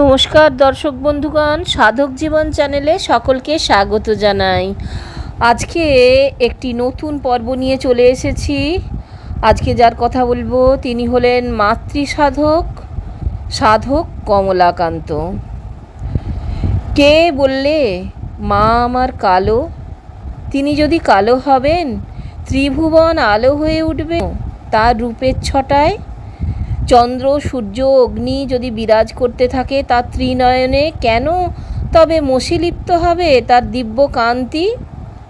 নমস্কার দর্শক বন্ধুগণ, সাধক জীবন চ্যানেলে সকলকে স্বাগত জানাই। আজকে একটি নতুন পর্ব নিয়ে চলে এসেছি। আজকে যার কথা বলব, তিনি হলেন মাতৃ সাধক সাধক কমলাকান্ত। কে বললে, মা আমার কালো তিনি যদি কালো হবেন, ত্রিভুবন আলো হয়ে উঠবে। তার রূপের ছটায় চন্দ্র, সূর্য, অগ্নি যদি বিরাজ করতে থাকে তার ত্রিনয়নে কেন? তবে মশিলিপ্ত হবে তার দিব্য কান্তি।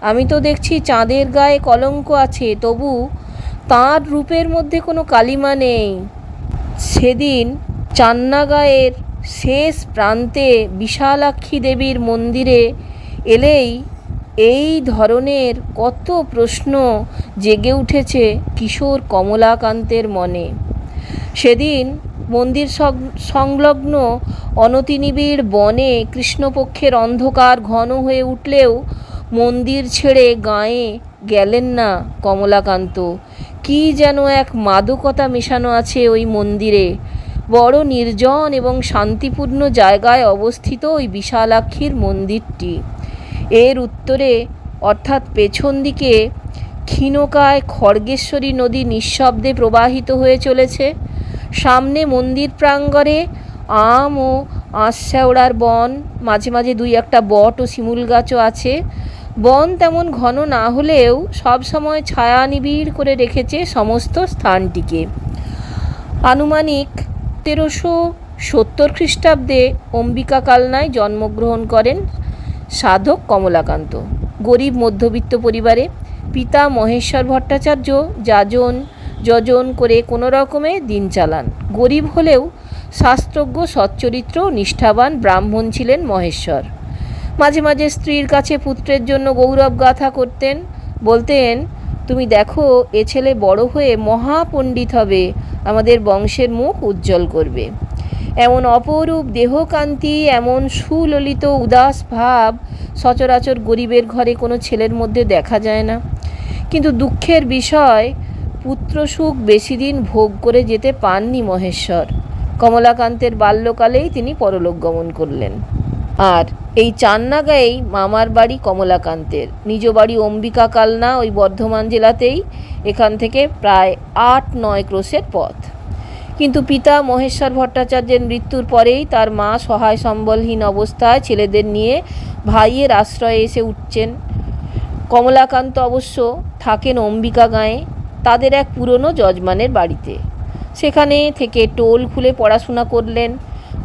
আমি তো দেখছি চাঁদের গায়ে কলঙ্ক আছে, তবু তার রূপের মধ্যে কোনো কালিমা নেই। সেদিন চান্নাগাঁয়ের শেষ প্রান্তে বিশালাক্ষী দেবীর মন্দিরে এলেই এই ধরনের কত প্রশ্ন জেগে উঠেছে কিশোর কমলাকান্তের মনে। সেদিন মন্দির সংলগ্ন অনতিনিবিড় বনে কৃষ্ণপক্ষের অন্ধকার ঘন হয়ে উঠলেও মন্দির ছেড়ে গাঁয়ে গেলেন না কমলাকান্ত। কি যেন এক মাদকতা মেশানো আছে ওই মন্দিরে। বড় নির্জন এবং শান্তিপূর্ণ জায়গায় অবস্থিত ওই বিশালাক্ষীর মন্দিরটি। এর উত্তরে, অর্থাৎ পেছন দিকে, ক্ষীণকায় খড়গেশ্বরী নদী নিঃশব্দে প্রবাহিত হয়ে চলেছে। সামনে মন্দির প্রাঙ্গণে আম ও আঁশশ্যাওড়ার বন, মাঝে মাঝে দুই একটা বট ও শিমুল গাছও আছে। বন তেমন ঘন না হলেও সব সময় ছায়া নিবিড় করে রেখেছে সমস্ত স্থানটিকে। আনুমানিক তেরোশো সত্তর খ্রিস্টাব্দে অম্বিকা কালনায় জন্মগ্রহণ করেন সাধক কমলাকান্ত। গরিব মধ্যবিত্ত পরিবারে পিতা মহেশ্বর ভট্টাচার্য, যাজন যজন করে কোনো রকমে দিন চালান। গরিব হলেও শাস্ত্রজ্ঞ, সচ্চরিত্র, নিষ্ঠাবান ব্রাহ্মণ ছিলেন মহেশ্বর। মাঝে মাঝে স্ত্রীর কাছে পুত্রের জন্য গৌরব গাথা করতেন। বলতেন, তুমি দেখো, এ ছেলে বড় হয়ে মহাপণ্ডিত হবে। আমাদের বংশের মুখ উজ্জ্বল করবে। এমন অপরূপ দেহকান্তি, এমন সুললিত উদাস ভাব সচরাচর গরিবের ঘরে কোনো ছেলের মধ্যে দেখা যায় না। কিন্তু দুঃখের বিষয় পুত্র সুখ বেশি দিন ভোগ করে যেতে পাননি মহেশ্বর। কমলাকান্তের বাল্যকালেই তিনি পরলোক গমন করলেন। আর এই চান্নাগাঁয়েই মামার বাড়ি কমলাকান্তের। নিজ বাড়ি অম্বিকা কালনা ওই বর্ধমান জেলাতেই, এখান থেকে প্রায় আট নয় ক্রোশের পথ। কিন্তু পিতা মহেশ্বর ভট্টাচার্যের মৃত্যুর পরেই তার মা সহায় সম্বলহীন অবস্থায় ছেলেদের নিয়ে ভাইয়ের আশ্রয়ে এসে উঠছেন। কমলাকান্ত অবশ্য থাকেন অম্বিকা গাঁয়ে। তাদের এক পুরনো যজমানের বাড়িতে। সেখানে থেকে টোল খুলে পড়াশোনা করলেন।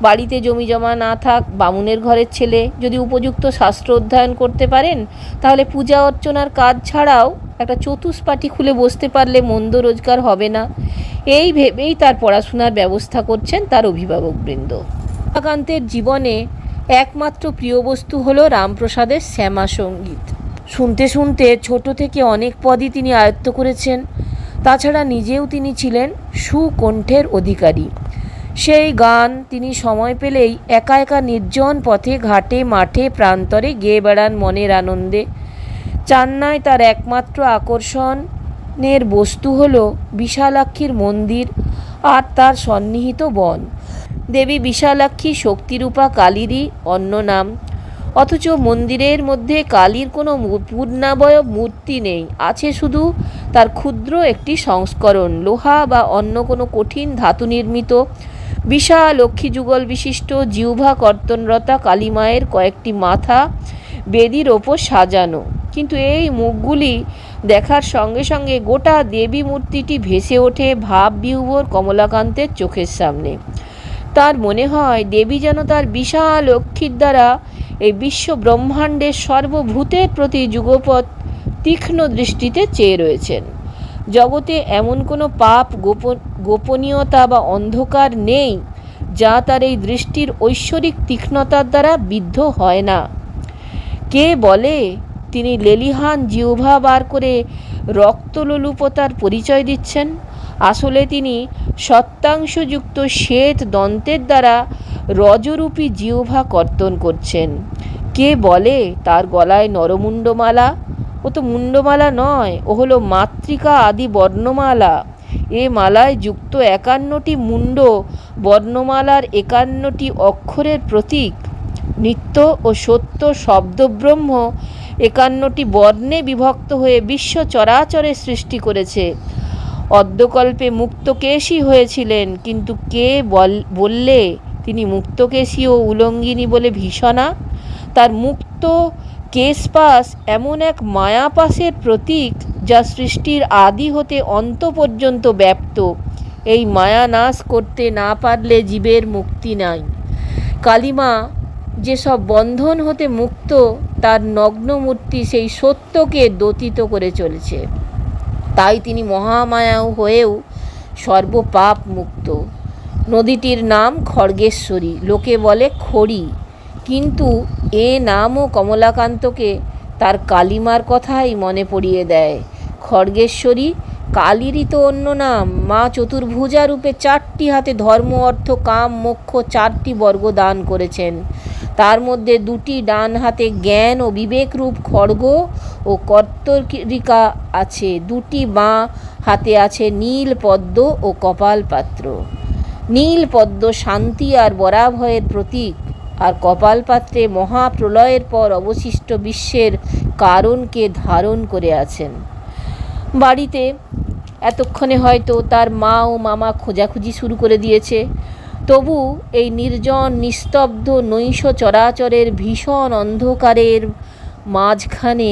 বাড়িতে জমি জমা না থাক, বামুনের ঘরের ছেলে যদি উপযুক্ত শাস্ত্র অধ্যয়ন করতে পারেন, তাহলে পূজা অর্চনার কাজ ছাড়াও একটা চতুষ্পাটি খুলে বসতে পারলে মন্দ রোজগার হবে না। এই ভেবেই তার পড়াশোনার ব্যবস্থা করছেন তার অভিভাবকবৃন্দ কমলাকান্তের জীবনে একমাত্র প্রিয় বস্তু হল রামপ্রসাদের শ্যামা সংগীত। শুনতে শুনতে ছোট থেকে অনেক পদই তিনি আয়ত্ত করেছেন। তাছাড়া নিজেও তিনি ছিলেন সুকণ্ঠের অধিকারী। সেই গান তিনি সময় পেলেই একা একা নির্জন পথে ঘাটে, মাঠে, প্রান্তরে গেয়ে বেড়ান মনের আনন্দে। চান্নায় তার একমাত্র আকর্ষণের বস্তু হল বিশালাক্ষীর মন্দির আর তার সন্নিহিত বন। দেবী বিশালাক্ষী শক্তিরূপা কালীরই অন্য নাম অথচ মন্দিরের মধ্যে কালীর কোনো পূর্ণাবয়ব মূর্তি নেই। আছে শুধু তার ক্ষুদ্র একটি সংস্করণ, লোহা বা অন্য কোনো কঠিন ধাতু নির্মিত। বিশাল যুগল বিশিষ্ট জিহ্বা কর্তনরতা কালীমায়ের কয়েকটি মাথা বেদির ওপর সাজানো। কিন্তু এই মুখগুলি দেখার সঙ্গে সঙ্গে গোটা দেবী মূর্তিটি ভেসে ওঠে ভাব বিহুবর কমলাকান্তের চোখের সামনে। তার মনে হয় দেবী যেন তার বিশাল লক্ষ্মীর দ্বারা এই বিশ্ব ব্রহ্মাণ্ডের সর্বভূতের প্রতি যুগপথ তীক্ষ্ণ দৃষ্টিতে চেয়ে রয়েছেন। জগতে এমন কোনো পাপ গোপন গোপনীয়তা বা অন্ধকার নেই যা তার এই দৃষ্টির ঐশ্বরিক তীক্ষ্ণতার দ্বারা বিদ্ধ হয় না। কে বলে? তিনি লেলিহান জিহ্বা বার করে রক্তলোলুপতার পরিচয় দিচ্ছেন। আসলে তিনি সত্যাংশযুক্ত শ্বেত দন্তের দ্বারা রজরূপী জিহ্বা কর্তন করছেন। কে বলে? তার গলায় নরমুণ্ডমালা। ও তো মুণ্ডমালা নয়, ও হলো মাতৃকা আদি বর্ণমালা। এ মালায় যুক্ত একান্নটি মুণ্ড, বর্ণমালার একান্নটি অক্ষরের প্রতীক। নিত্য ও সত্য শব্দব্রহ্ম একান্নটি বর্ণে বিভক্ত হয়ে বিশ্ব চরাচরে সৃষ্টি করেছে। অদ্যকল্পে মুক্তকেশী হয়েছিলেন, কিন্তু কে বল- বললে? তিনি মুক্তকেশী ও উলঙ্গিনী বলে ভীষণা। তার মুক্ত কেশপাস এমন এক মায়াপাসের প্রতীক যা সৃষ্টির আদি হতে অন্ত পর্যন্ত ব্যাপ্ত। এই মায়া নাশ করতে না পারলে জীবের মুক্তি নাই। কালিমা যেসব বন্ধন হতে মুক্ত, তার নগ্ন মূর্তি সেই সত্যকে দতিত করে চলেছে। তাই তিনি মহামায়াও হয়েও সর্বপাপ মুক্ত। নদীটির নাম খড়গেশ্বরী, লোকে বলে খড়ি। কিন্তু এ নামও কমলাকান্তকে তার কালিমার কথাই মনে পড়িয়ে দেয়। খড়গেশ্বরী কালীরই তো অন্য নাম। মা চতুর্ভুজা রূপে চারটি হাতে ধর্ম, অর্থ, কাম, মোক্ষ চারটি বর্গ দান করেছেন। তার মধ্যে দুটি ডান হাতে জ্ঞান ও বিবেক রূপ খড়গ ও কর্তরিকা আছে। দুটি বাঁ হাতে আছে নীল পদ্ম ও কপাল পাত্র। নীল পদ্ম শান্তি আর বরাভয়ের প্রতীক আর কপাল পাত্রে মহাপ্রলয়ের পর অবশিষ্ট বিশ্বের কারণকে ধারণ করে আছেন। বাড়িতে এতক্ষণে হয়তো তার মা ও মামা খোঁজাখুঁজি শুরু করে দিয়েছে। তবু এই নির্জন, নিস্তব্ধ, নৈশ চরাচরের ভীষণ অন্ধকারের মাঝখানে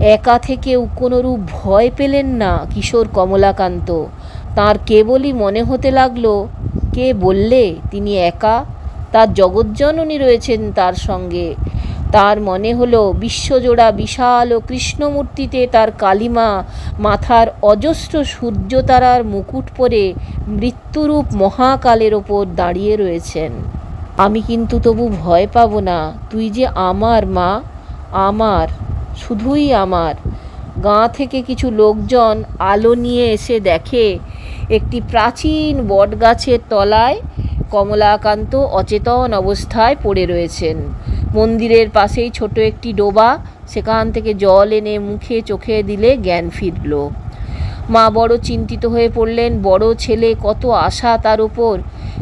একা থেকেও কোনোরূপ ভয় পেলেন না কিশোর কমলাকান্ত। তার কেবলই মনে হতে লাগল, কে বললে তিনি একা? তার জগজ্জননী রয়েছেন তার সঙ্গে। তার মনে হলো বিশ্বজোড়া বিশাল ও কৃষ্ণমূর্তিতে তার কালিমা মাথার অজস্র সূর্যতারার মুকুট পরে মৃত্যুরূপ মহাকালের ওপর দাঁড়িয়ে রয়েছেন। আমি কিন্তু তবু ভয় পাব না, তুই যে আমার মা, আমার, শুধুই আমার। গাঁ থেকে কিছু লোকজন আলো নিয়ে এসে দেখে, একটি প্রাচীন বটগাছের তলায় কমলাকান্ত অচেতন অবস্থায় পড়ে রয়েছেন। মন্দিরের পাশেই ছোট একটি ডোবা, সেখান থেকে জল এনে মুখে চোখে দিলে জ্ঞান ফিরল। মা বড় চিন্তিত হয়ে পড়লেন, বড় ছেলে, কত আশা তার ওপর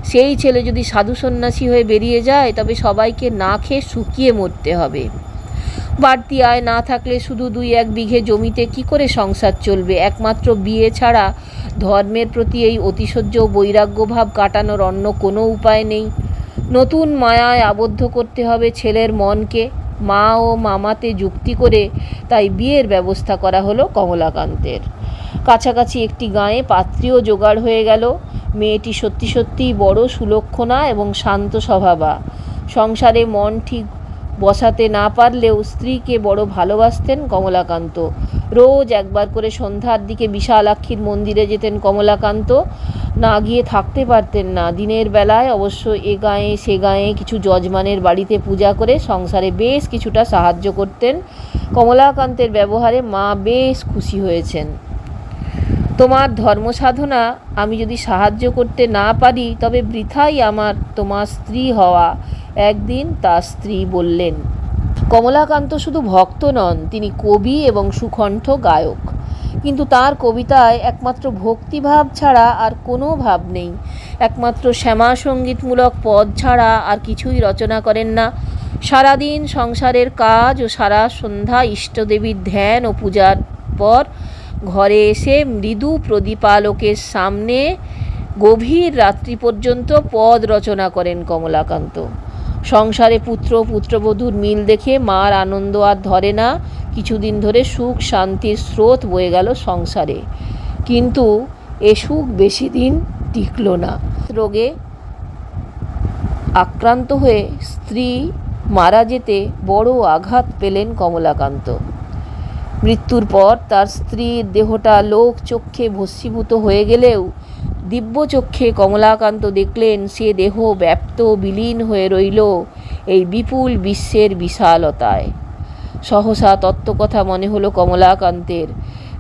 সেই ছেলে যদি সাধু সন্ন্যাসী হয়ে বেরিয়ে যায়, তবে সবাইকে না খেয়ে শুকিয়ে মরতে হবে। বাড়তি আয় না থাকলে শুধু দুই এক বিঘে জমিতে কি করে সংসার চলবে? একমাত্র বিয়ে ছাড়া ধর্মের প্রতি এই অতিশয্য বৈরাগ্যভাব কাটানোর অন্য কোনো উপায় নেই। নতুন মায়ায় আবদ্ধ করতে হবে ছেলের মনকে। মা ও মামাতে যুক্তি করে তাই বিয়ের ব্যবস্থা করা হলো কমলাকান্তের। কাছাকাছি একটি গাঁয়ে পাত্রীও জোগাড় হয়ে গেল। মেয়েটি সত্যি সত্যিই বড় সুলক্ষণা এবং শান্ত স্বভাবা। সংসারে মন ঠিক বসাতে না পারলেও স্ত্রীকে বড় ভালোবাসতেন কমলাকান্ত। রোজ একবার করে সন্ধ্যার দিকে বিশালাক্ষীর মন্দিরে যেতেন কমলাকান্ত। না গিয়ে থাকতে পারতেন না। দিনের বেলায় অবশ্য এ গায়ে সে গায়ে কিছু যজমানের বাড়িতে পূজা করে সংসারে বেশ কিছুটা সাহায্য করতেন। কমলাকান্তের ব্যবহারে মা বেশ খুশি হয়েছেন। তোমার ধর্ম সাধনা আমি যদি সাহায্য করতে না পারি, তবে বৃথাই আমার তোমার স্ত্রী হওয়া। একদিন তার স্ত্রী বললেন, কমলাকান্ত শুধু ভক্ত নন, তিনি কবি এবং সুকণ্ঠ গায়ক। কিন্তু তার কবিতায় একমাত্র ভক্তিভাব ছাড়া আর কোনো ভাব নেই। একমাত্র শ্যামা সঙ্গীতমূলক পদ ছাড়া আর কিছুই রচনা করেন না। সারাদিন সংসারের কাজ ও সারা সন্ধ্যা ইষ্টদেবীর ধ্যান ও পূজার পর ঘরে এসে মৃদু প্রদীপালোকের সামনে গভীর রাত্রি পর্যন্ত পদ রচনা করেন কমলাকান্ত। সংসারে পুত্র, পুত্রবধূর মিল দেখে মার আনন্দ আর ধরে না। কিছুদিন ধরে সুখ শান্তির স্রোত বয়ে গেল সংসারে। কিন্তু এ সুখ বেশি দিন টিকল না। রোগে আক্রান্ত হয়ে স্ত্রী মারা যেতে বড় আঘাত পেলেন কমলাকান্ত। মৃত্যুর পর তার স্ত্রীর দেহটা লোক চক্ষে ভস্মীভূত হয়ে গেলেও দিব্য চক্ষে কমলাকান্ত দেখলেন সে দেহ ব্যাপ্ত বিলীন হয়ে রইল এই বিপুল বিশ্বের বিশালতায়। সহসা তত্ত্বকথা মনে হলো কমলাকান্তের।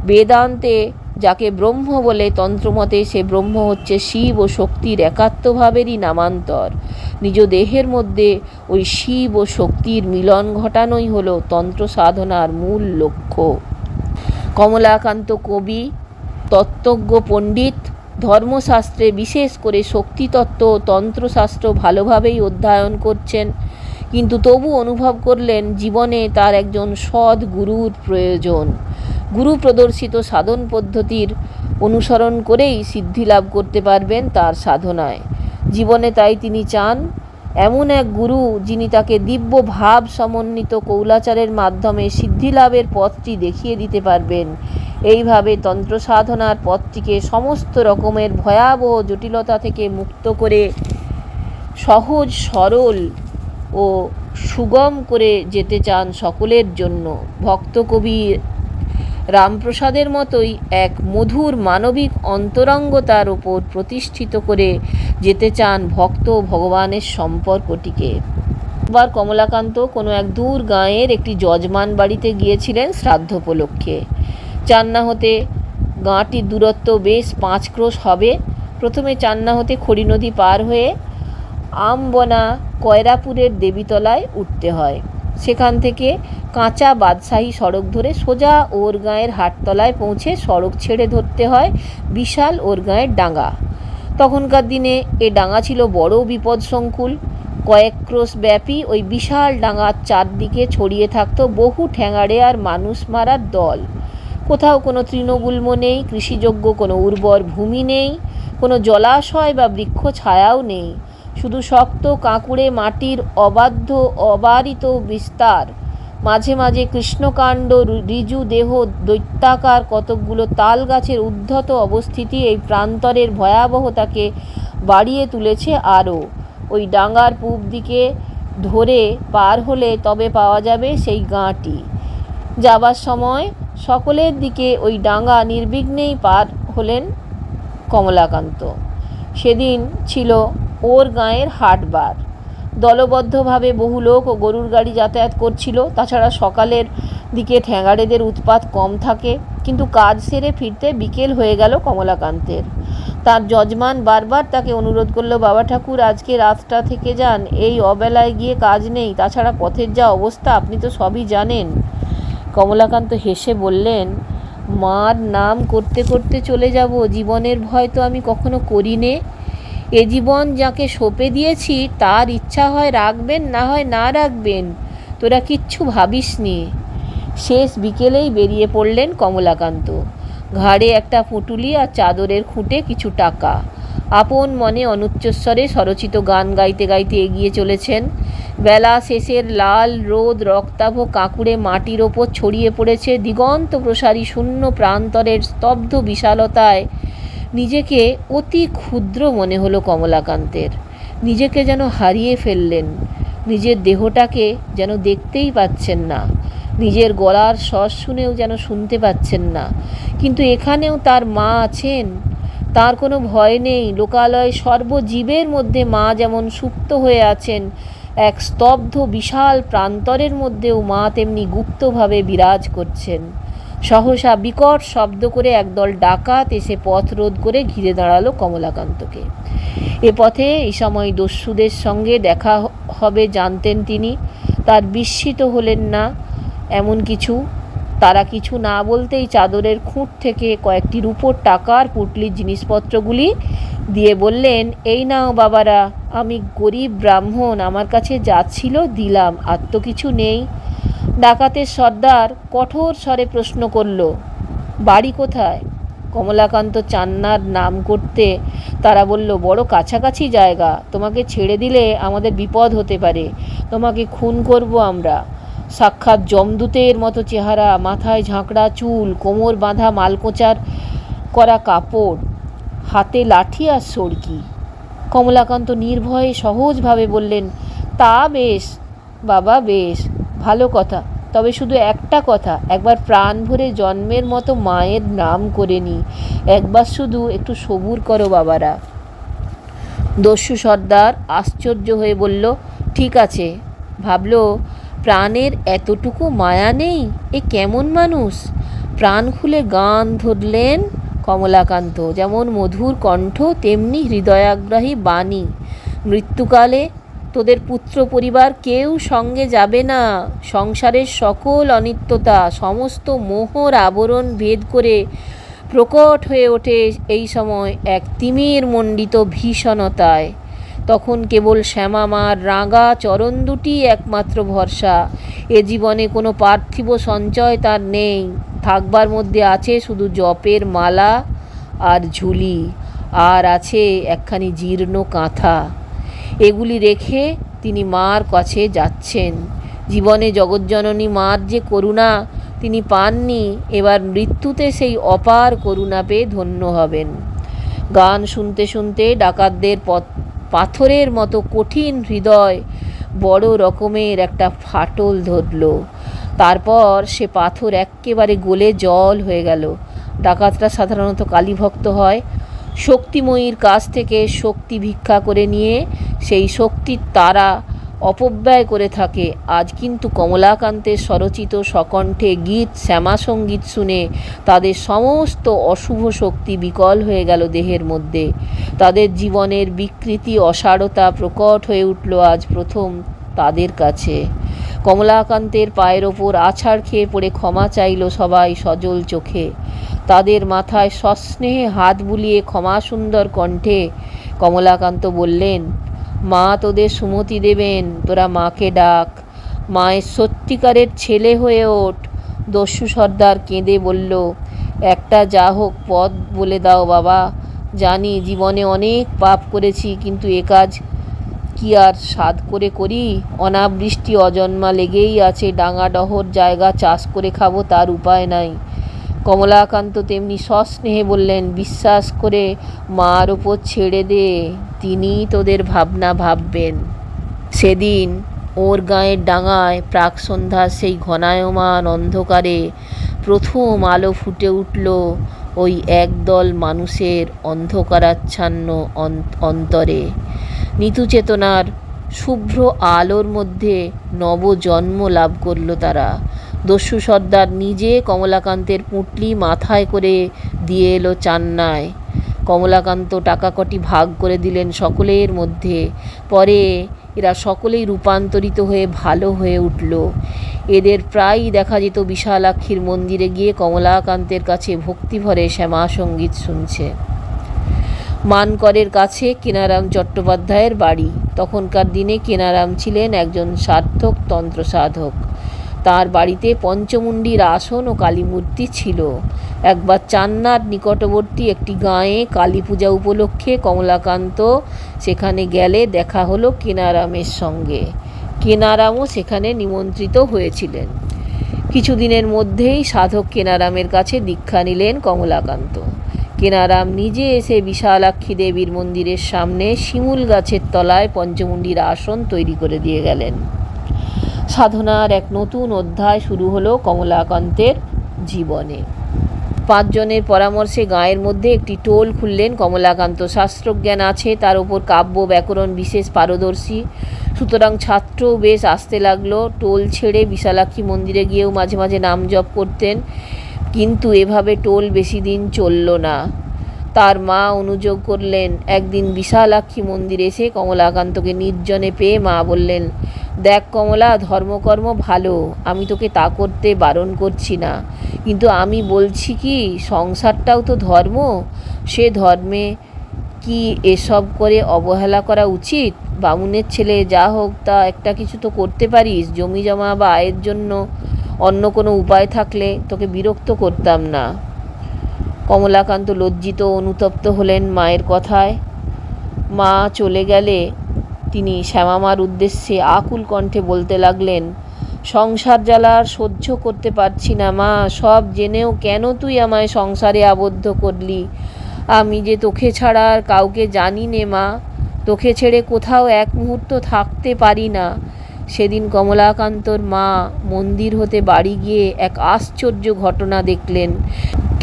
বেদান্তে যাকে ব্রহ্ম বলে তন্ত্রমতে সে ব্রহ্ম হচ্ছে শিব ও শক্তির একাত্মভাবেরই নামান্তর। নিজ দেহের মধ্যে ওই শিব ও শক্তির মিলন ঘটানোই হলো তন্ত্র সাধনার মূল লক্ষ্য। কমলাকান্ত কবি, তত্ত্বজ্ঞ, পণ্ডিত ধর্মশাস্ত্রে বিশেষ করে শক্তিতত্ত্ব ও তন্ত্রশাস্ত্র ভালোভাবেই অধ্যয়ন করছেন। কিন্তু তবু অনুভব করলেন জীবনে তার একজন সৎ গুরুর প্রয়োজন। গুরু প্রদর্শিত সাধন পদ্ধতির অনুসরণ করেই সিদ্ধি লাভ করতে পারবেন তার সাধনায়। জীবনে তাই তিনি চান, এমন এক গুরু যিনি তাকে দিব্য ভাব সমন্বিত কৌলাচারের মাধ্যমে সিদ্ধি লাভের পথটি দেখিয়ে দিতে পারবেন। এইভাবে তন্ত্র সাধনার পথটিকে সমস্ত রকমের ভয়াবহ জটিলতা থেকে মুক্ত করে সহজ, সরল ও সুগম করে যেতে চান সকলের জন্য। ভক্ত কবি রামপ্রসাদের মতোই এক মধুর মানবিক অন্তরঙ্গতার ওপর প্রতিষ্ঠিত করে যেতে চান ভক্ত ভগবানের সম্পর্কটিকে। একবার কমলাকান্ত কোনো এক দূর গাঁয়ের একটি যজমান বাড়িতে গিয়েছিলেন শ্রাদ্ধ উপলক্ষে। চান্না হতে গাঁটির দূরত্ব বেশ পাঁচ ক্রোশ হবে। প্রথমে চান্না হতে খড়ি নদী পার হয়ে আমবনা কয়রাপুরের দেবীতলায় উঠতে হয়। সেখান থেকে কাঁচা বাদশাহী সড়ক ধরে সোজা ওর গাঁয়ের হাটতলায় পৌঁছে সড়ক ছেড়ে ধরতে হয় বিশাল ওর গাঁয়ের ডাঙা তখনকার দিনে এ ডাঙা ছিল বড় বিপদসংকুল কয়েক ক্রোশ ব্যাপী ওই বিশাল ডাঙার চারদিকে ছড়িয়ে থাকতো বহু ঠ্যাঙাড়ে আর মানুষ মারার দল। কোথাও কোনো তৃণগুল্ম নেই, কৃষিযোগ্য কোনো উর্বর ভূমি নেই, কোনো জলাশয় বা বৃক্ষ ছায়াও নেই। শুধু শক্ত কাঁকুড়ে মাটির অবাধ্য, অবারিত বিস্তার। মাঝে মাঝে কৃষ্ণকাণ্ড ঋজু দেহ, দৈত্যাকার কতকগুলো তাল গাছের উদ্ধত অবস্থিতি এই প্রান্তরের ভয়াবহতাকে বাড়িয়ে তুলেছে আরও। ওই ডাঙ্গার পূব দিকে ধরে পার হলে তবে পাওয়া যাবে সেই গাঁটি। যাবার সময় সকলের দিকে ওই ডাঙ্গা নির্বিঘ্নেই পার হলেন কমলাকান্ত। সেদিন ছিল ওর গাঁয়ের হাটবার। দলবদ্ধভাবে বহু লোক ও গরুর গাড়ি যাতায়াত করছিল। তাছাড়া সকালের দিকে ঠ্যাঙাড়েদের উৎপাত কম থাকে, কিন্তু কাজ সেরে ফিরতে বিকেল হয়ে গেল কমলাকান্তের। তার যজমান বারবার তাকে অনুরোধ করল, বাবা ঠাকুর, আজকে রাতটা থেকে যান, এই অবেলায় গিয়ে কাজ নেই। তাছাড়া পথের যা অবস্থা, আপনি তো সবই জানেন। কমলাকান্ত হেসে বললেন, মার নাম করতে করতে চলে যাব, জীবনের ভয় তো আমি কখনো করি নে এ জীবন যাকে সঁপে দিয়েছি, তার ইচ্ছা হয় রাখবেন, না হয় না রাখবেন। তোরা কিচ্ছু ভাবিস নি শেষ বিকেলেই বেরিয়ে পড়লেন কমলাকান্ত। ঘাড়ে একটা পুঁটুলি আর চাদরের খুঁটে কিছু টাকা। আপন মনে অনুচ্চস্বরে স্বরচিত গান গাইতে গাইতে এগিয়ে চলেছেন। বেলা শেষের লাল রোদ রক্তাভ কাঁকুড়ে মাটির ওপর ছড়িয়ে পড়েছে। দিগন্ত প্রসারী শূন্য প্রান্তরের স্তব্ধ বিশালতায় নিজেকে অতি ক্ষুদ্র মনে হলো কমলাকান্তের। নিজেকে যেন হারিয়ে ফেললেন। নিজের দেহটাকে যেন দেখতেই পাচ্ছেন না। নিজের গলার স্বর শুনেও যেন শুনতে পাচ্ছেন না। কিন্তু এখানেও তার মা আছেন। তার কোনো ভয় নেই। লোকালয় সর্বজীবের মধ্যে মা যেমন সুপ্ত হয়ে আছেন, এক স্তব্ধ বিশাল প্রান্তরের মধ্যেও মা তেমনি গুপ্তভাবে বিরাজ করছেন। সহসা বিকট শব্দ করে একদল ডাকাত এসে পথ রোধ করে ঘিরে দাঁড়াল কমলাকান্তকে। এ পথে এই সময় দস্যুদের সঙ্গে দেখা হবে জানতেন তিনি। তার বিস্মিত হলেন না, এমন কিছু তারা কিছু না বলতেই চাদরের খুঁট থেকে কয়েকটি রূপোর টাকার পুটলির জিনিসপত্রগুলি দিয়ে বললেন, এই নাও বাবারা, আমি গরিব ব্রাহ্মণ, আমার কাছে যা ছিল দিলাম, আর তো কিছু নেই। ডাকাতের সর্দার কঠোর স্বরে প্রশ্ন করল, বাড়ি কোথায়? কমলাকান্ত চান্নার নাম করতে তারা বলল, বড় কাছাকাছি জায়গা, তোমাকে ছেড়ে দিলে আমাদের বিপদ হতে পারে, তোমাকে খুন করব আমরা। সাক্ষাৎ জমদূতের মতো চেহারা, মাথায় ঝাঁকড়া চুল, কোমর বাঁধা মালকোচার করা কাপড়, হাতে লাঠি আর সড়কি কমলাকান্ত নির্ভয়ে সহজভাবে বললেন, তা বেশ, বাবা বেশ, ভালো কথা। তবে শুধু একটা কথা, একবার প্রাণ ভরে জন্মের মতো মায়ের নাম করে নি। একবার শুধু একটু সবুর করো বাবারা। দস্যু সর্দার আশ্চর্য হয়ে বলল, ঠিক আছে। ভাবলো প্রাণের এতটুকু মায়া নেই? এ কেমন মানুষ? প্রাণ খুলে গান ধরলেন কমলাকান্ত। যেমন মধুর কণ্ঠ, তেমনি হৃদয়াগ্রাহী বাণী। মৃত্যুকালে তোদের পুত্র পরিবার কেউ সঙ্গে যাবে না। সংসারের সকল অনিত্যতা, সমস্ত মোহর আবরণ ভেদ করে প্রকট হয়ে ওঠে এই সময় এক তিমির মণ্ডিত ভীষণতায়। তখন কেবল শ্যামা মার রাঙা চরণ দুটি একমাত্র ভরসা। এ জীবনে কোনো পার্থিব সঞ্চয় তার নেই। থাকবার মধ্যে আছে শুধু জপের মালা আর ঝুলি, আর আছে একখানি জীর্ণ কাঁথা। এগুলি রেখে তিনি মার কাছে যাচ্ছেন। জীবনে জগজ্জননী মার যে করুণা তিনি পাননি, এবার মৃত্যুতে সেই অপার করুণা পেয়ে ধন্য হবেন। গান শুনতে শুনতে ডাকাতদের পথ পাথরের মতো কঠিন হৃদয় বড় রকমের একটা ফাটল ধরল। তারপর সে পাথর একেবারে গলে জল হয়ে গেল। ডাকাতরা সাধারণত কালীভক্ত হয়। শক্তিময়ীর কাছ থেকে শক্তি ভিক্ষা করে নিয়ে সেই শক্তির তারা অপব্যয় করে থাকে। আজ কিন্তু কমলাকান্তের স্বরচিত সকণ্ঠে গীত শ্যামাসঙ্গীত শুনে তাদের সমস্ত অশুভ শক্তি বিকল হয়ে গেল দেহের মধ্যে। তাদের জীবনের বিকৃতি, অসারতা প্রকট হয়ে উঠল আজ প্রথম তাদের কাছে। কমলাকান্তের পায়ের ওপর আছাড় খেয়ে পড়ে ক্ষমা চাইল সবাই সজল চোখে। তাদের মাথায় সস্নেহে হাত বুলিয়ে ক্ষমা সুন্দর কণ্ঠে কমলাকান্ত বললেন মা তোদের সুমতি দেবেন, তোরা মাকে ডাক। মায়ের সত্যিকারের ছেলে হয়ে ওঠ, দস্যু সর্দার কেঁদে বলল, একটা যা হোক পথ বলে দাও বাবা। জানি জীবনে অনেক পাপ করেছি, কিন্তু এ কাজ কি আর সাধ করে করি? অনাবৃষ্টি অজন্মা লেগেই আছে, ডাঙা ডহর জায়গা চাষ করে খাব, তার উপায় নাই। কমলাকান্ত তেমনি সস্নেহে বললেন, বিশ্বাস করে মার ওপর ছেড়ে দে। তিনি তোদের ভাবনা ভাববেন। সেদিন ওর গায়ের ডাঙায় প্রাক সন্ধ্যার সেই ঘনায়মান অন্ধকারে প্রথম আলো ফুটে উঠল ওই একদল মানুষের অন্ধকারাচ্ছন্ন অন্তরে। নিতু চেতনার শুভ্র আলোর মধ্যে নবজন্ম লাভ করল তারা। দস্যু সর্দার নিজে কমলাকান্তের পুঁটলি মাথায় করে দিয়ে এলো চান্নায়। কমলাকান্ত টাকা কটি ভাগ করে দিলেন সকলের মধ্যে। পরে এরা সকলেই রূপান্তরিত হয়ে ভালো হয়ে উঠল। এদের প্রায়ই দেখা যেত বিশালাক্ষীর মন্দিরে গিয়ে কমলাকান্তের কাছে ভক্তিভরে শ্যামা সংগীত শুনছে। মানকরের কাছে কেনারাম চট্টোপাধ্যায়ের বাড়ি। তখনকার দিনে কেনারাম ছিলেন একজন সার্থক তন্ত্র সাধক তার বাড়িতে পঞ্চমুণ্ডির আসন ও কালীমূর্তি ছিল। একবার চান্নার নিকটবর্তী একটি গাঁয়ে কালী পূজা উপলক্ষে কমলাকান্ত সেখানে গেলে দেখা হলো কেনারামের সঙ্গে। কেনারামও সেখানে নিমন্ত্রিত হয়েছিলেন। কিছুদিনের মধ্যেই সাধক কেনারামের কাছে দীক্ষা নিলেন কমলাকান্ত। কেনারাম নিজে এসে বিশালাক্ষী দেবীর মন্দিরের সামনে শিমুল গাছের তলায় পঞ্চমুণ্ডির আসন তৈরি করে দিয়ে গেলেন। সাধনার এক নতুন অধ্যায় শুরু হলো কমলাকান্তের জীবনে। পাঁচজনের পরামর্শে গাঁয়ের মধ্যে একটি টোল খুললেন কমলাকান্ত। শাস্ত্রজ্ঞান আছে, তার উপর কাব্য ব্যাকরণ বিশেষ পারদর্শী। সুতরাং ছাত্রও বেশ আসতে লাগল। টোল ছেড়ে বিশালাক্ষী মন্দিরে গিয়েও মাঝে মাঝে নাম জপ করতেন, কিন্তু এভাবে টোল বেশি দিন চলল না। তার মা অনুযোগ করলেন, একদিন বিশালাক্ষী মন্দিরে এসে কমলাকান্তকে নির্জনে পেয়ে মা বললেন দেখ কমলা, ধর্মকর্ম ভালো, আমি তোকে তা করতে বারণ করছি না। কিন্তু আমি বলছি কি, সংসারটাও তো ধর্ম, সে ধর্মে কি এসব করে অবহেলা করা উচিত? বামুনের ছেলে যা হোক, তা একটা কিছু তো করতে পারিস, জমি জমা বা আয়ের জন্য অন্য কোনো উপায় থাকলে তোকে বিরক্ত করতাম না। কমলাকান্ত লজ্জিত অনুতপ্ত হলেন মায়ের কথায়। মা চলে গেলে তিনি শ্যামামার উদ্দেশ্যে আকুল কণ্ঠে বলতে লাগলেন, সংসার জ্বালা আর সহ্য করতে পারছি না, মা। সব জেনেও কেন তুই আমায় সংসারে আবদ্ধ করলি? আমি যে তোকে ছাড়া আর কাউকে জানি নে, মা। তোকে ছেড়ে কোথাও এক মুহূর্ত থাকতে পারি না। সেদিন কমলাকান্তর মা মন্দির হতে বাড়ি গিয়ে এক আশ্চর্য ঘটনা দেখলেন।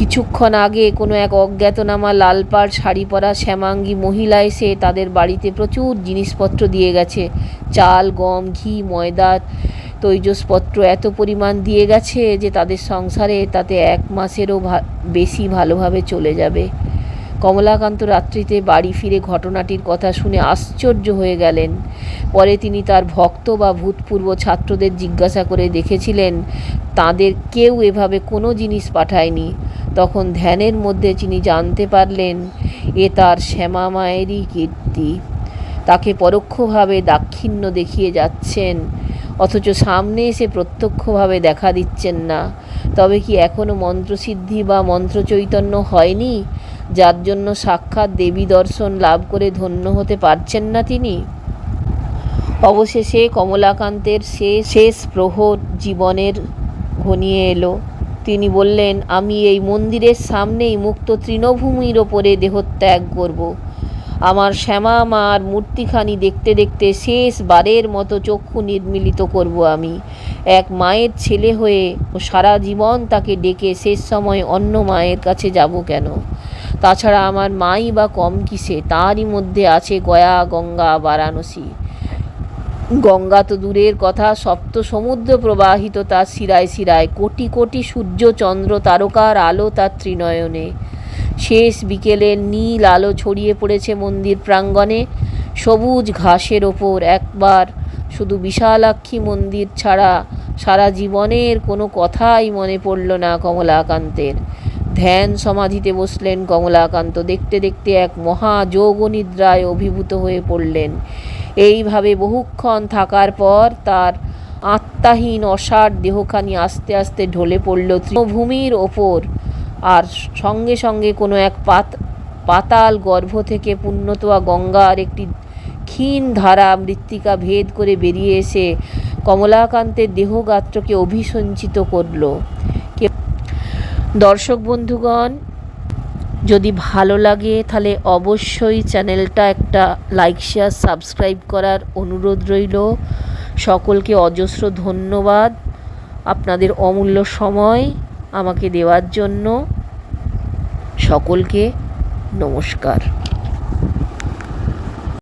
কিছুক্ষণ আগে কোনো এক অজ্ঞাতনামা লালপাড় শাড়ি পরা শ্যামাঙ্গী মহিলা এসে তাদের বাড়িতে প্রচুর জিনিসপত্র দিয়ে গেছে। চাল, গম, ঘি, ময়দা, তৈজসপত্র এত পরিমাণ দিয়ে গেছে যে তাদের সংসারে তাতে এক মাসেরও বেশি ভালোভাবে চলে যাবে। কমলাকান্ত রাত্রিতে বাড়ি ফিরে ঘটনাটির কথা শুনে আশ্চর্য হয়ে গেলেন। পরে তিনি তার ভক্ত বা ভূতপূর্ব ছাত্রদের জিজ্ঞাসা করে দেখেছিলেন, তাদের কেউ এভাবে কোনো জিনিস পাঠায়নি? তখন ধ্যানের মধ্যে তিনি জানতে পারলেন, এ তার শ্যামা মায়েরই কীর্তি। তাকে পরোক্ষভাবে দাক্ষিণ্য দেখিয়ে যাচ্ছেন, অথচ সামনে এসে প্রত্যক্ষভাবে দেখা দিচ্ছেন না। তবে কি এখনও মন্ত্রসিদ্ধি বা মন্ত্রচৈতন্য হয়নি? যার জন্য সাক্ষাৎ দেবী দর্শন লাভ করে ধন্য হতে পারছেন না তিনি। অবশেষে কমলাকান্তের সে শেষ প্রহর জীবনের ঘনিয়ে এলো। তিনি বললেন, আমি এই মন্দিরের সামনেই মুক্ত তৃণভূমির ওপরে দেহত্যাগ করব। আমার শ্যামা মার মূর্তিখানি দেখতে দেখতে শেষ বারের মতো চক্ষু নির্মিলিত করব আমি। এক মায়ের ছেলে হয়ে সারা জীবন তাকে ডেকে শেষ সময় অন্য মায়ের কাছে যাব কেন? তাছাড়া আমার মাই বা কম কিসে, তারই মধ্যে আছে গয়া, গঙ্গা, বারাণসী। গঙ্গা তো দূরের কথা, সপ্ত সমুদ্র প্রবাহিত তার শিরায় শিরায়, কোটি কোটি সূর্য, চন্দ্র, তারকার আলো তার ত্রিনয়নে। শেষ বিকেলের নীল আলো ছড়িয়ে পড়েছে মন্দির প্রাঙ্গণে, সবুজ ঘাসের ওপর। একবার শুধু বিশালাক্ষী মন্দির ছাড়া সারা জীবনের কোনো কথাই মনে পড়ল না কমলাকান্তের। ধ্যান সমাধিতে বসলেন কমলাকান্ত। দেখতে দেখতে এক মহাযোগ নিদ্রায় অভিভূত হয়ে পড়লেন। এইভাবে বহুক্ষণ থাকার পর তার আত্মাহীন, অসার দেহখানি আস্তে আস্তে ঢলে পড়ল তৃণভূমির ওপর। আর সঙ্গে সঙ্গে কোনো এক পাত, পাতাল গর্ভ থেকে পুণ্যতোয়া গঙ্গার একটি ক্ষীণ ধারা মৃত্তিকা ভেদ করে বেরিয়ে এসে কমলাকান্তের দেহগাত্রকে অভিসঞ্চিত করল। দর্শক বন্ধুগণ, যদি ভালো লাগে তাহলে অবশ্যই চ্যানেলটা একটা লাইক, শেয়ার, সাবস্ক্রাইব করার অনুরোধ রইল। সকলকে অজস্র ধন্যবাদ। আপনাদের অমূল্য সময় আমাকে দেওয়ার জন্য। সকলকে নমস্কার।